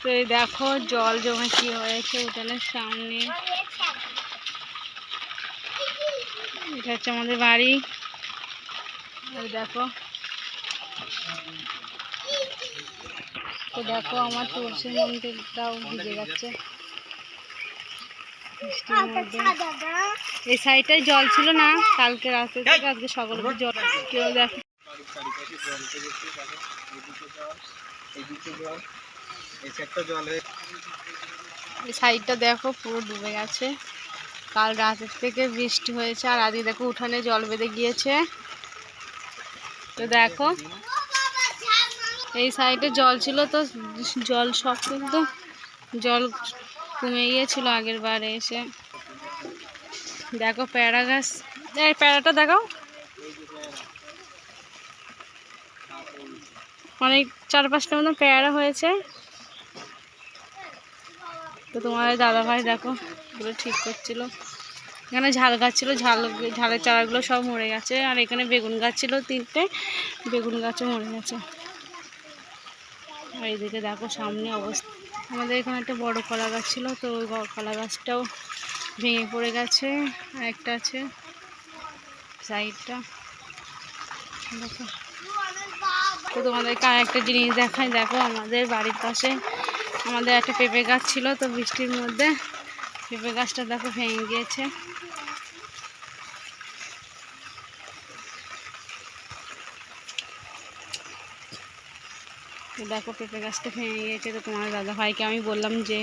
তো এই দেখো জল জমে কি হয়েছে উঠানের সামনে। এটা হচ্ছে আমাদের বাড়ি। দেখো। তো দেখো আমার তুলসী মন্দিরটাও ভিজে যাচ্ছে এই সাইডটায় জল ছিল না কালকে রাতে থেকে আজকে সকালে জল কেউ দেখো এই সাইডটা দেখো পুরো ডুবে গেছে। কাল রাতের থেকে বৃষ্টি হয়েছে আর আজকে দেখো উঠানে জল বেঁধে গিয়েছে। তো দেখো এই সাইডে জল ছিল তো, জল সব কিন্তু জল কমে গিয়েছিল আগের বারে এসে। দেখো প্যারা গাছ। এই প্যারাটা দেখাও। অনেক চার পাঁচটা মতো পেয়ারা হয়েছে। তো তোমার দাদা ভাই দেখো এগুলো ঠিক করছিল। এখানে ঝাল গাছ ছিল, ঝাল, ঝালের চারাগুলো সব মরে গেছে। আর এখানে বেগুন গাছ ছিল তিনটে, বেগুন গাছও মরে গেছে। আর এইদিকে দেখো সামনে অবস্থা। আমাদের এখানে একটা বড় কলা গাছ ছিল, তো ওই কলা গাছটাও ভেঙে পড়ে গেছে। আর একটা আছে সাইডটা। দেখো। তো তোমাদেরকে আর একটা জিনিস দেখাই। দেখো আমাদের বাড়ির পাশে আমাদের একটা পেঁপে গাছ ছিল, তো বৃষ্টির মধ্যে পেঁপে গাছটা দেখো ভেঙে গিয়েছে। দেখো পেঁপে গাছটা ভেঙে গিয়েছে, তো তোমার দাদা ভাইকে আমি বললাম যে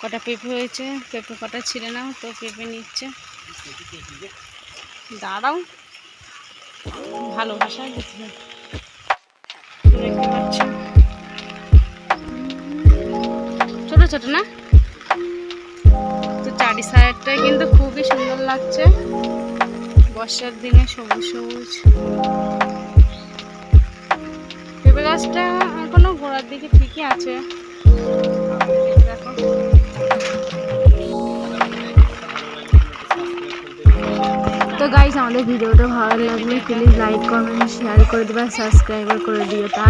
কটা পেঁপে হয়েছে, পেঁপে কটা ছিলে না তো পেঁপে নিচ্ছে। দাঁড়াও। ভালোবাসা। দেখতে। পাচ্ছ? ছোট ছোট না? তো চারি সাইডটা কিন্তু খুবই সুন্দর লাগছে। বর্ষার দিনে সবুজ সবুজ। পেঁপে গাছটা দিকে ঠিকই আছে। তো গাইজ আমাদের ভিডিওটা ভালো লাগলে প্লিজ লাইক কমেন্ট শেয়ার করে দেবে সাবস্ক্রাইবার করে দিও। তা